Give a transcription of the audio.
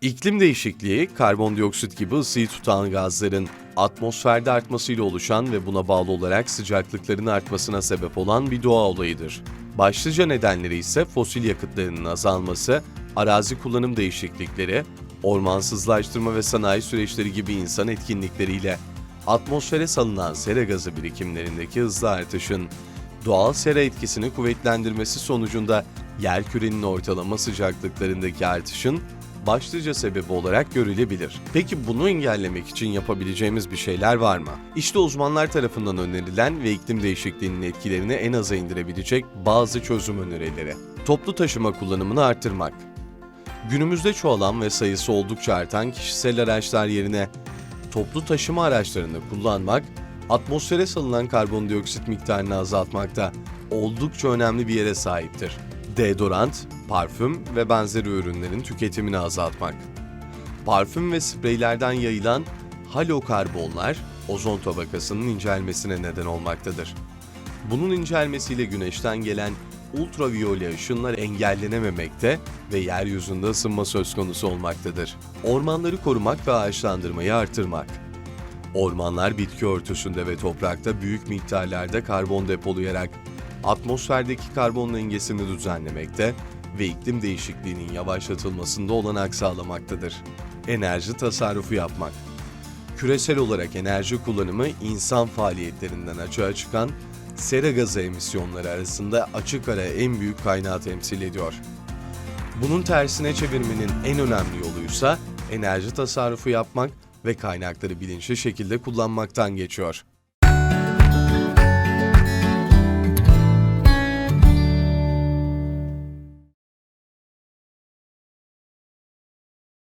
İklim değişikliği, karbondioksit gibi ısıyı tutan gazların atmosferde artmasıyla oluşan ve buna bağlı olarak sıcaklıkların artmasına sebep olan bir doğa olayıdır. Başlıca nedenleri ise fosil yakıtlarının azalması, arazi kullanım değişiklikleri, ormansızlaştırma ve sanayi süreçleri gibi insan etkinlikleriyle atmosfere salınan sera gazı birikimlerindeki hızlı artışın doğal sera etkisini kuvvetlendirmesi sonucunda yerkürenin ortalama sıcaklıklarındaki artışın başlıca sebebi olarak görülebilir. Peki bunu engellemek için yapabileceğimiz bir şeyler var mı? İşte uzmanlar tarafından önerilen ve iklim değişikliğinin etkilerini en aza indirebilecek bazı çözüm önerileri. Toplu taşıma kullanımını arttırmak. Günümüzde çoğalan ve sayısı oldukça artan kişisel araçlar yerine toplu taşıma araçlarını kullanmak, atmosfere salınan karbondioksit miktarını azaltmakta oldukça önemli bir yere sahiptir. Deodorant, parfüm ve benzeri ürünlerin tüketimini azaltmak. Parfüm ve spreylerden yayılan halokarbonlar ozon tabakasının incelmesine neden olmaktadır. Bunun incelmesiyle güneşten gelen ultraviyole ışınlar engellenememekte ve yeryüzünde ısınma söz konusu olmaktadır. Ormanları korumak ve ağaçlandırmayı artırmak. Ormanlar bitki örtüsünde ve toprakta büyük miktarlarda karbon depolayarak atmosferdeki karbon dengesini düzenlemekte ve iklim değişikliğinin yavaşlatılmasında olanak sağlamaktadır. Enerji tasarrufu yapmak. Küresel olarak enerji kullanımı insan faaliyetlerinden açığa çıkan sera gazı emisyonları arasında açık ara en büyük kaynağı temsil ediyor. Bunun tersine çevirmenin en önemli yoluysa enerji tasarrufu yapmak ve kaynakları bilinçli şekilde kullanmaktan geçiyor.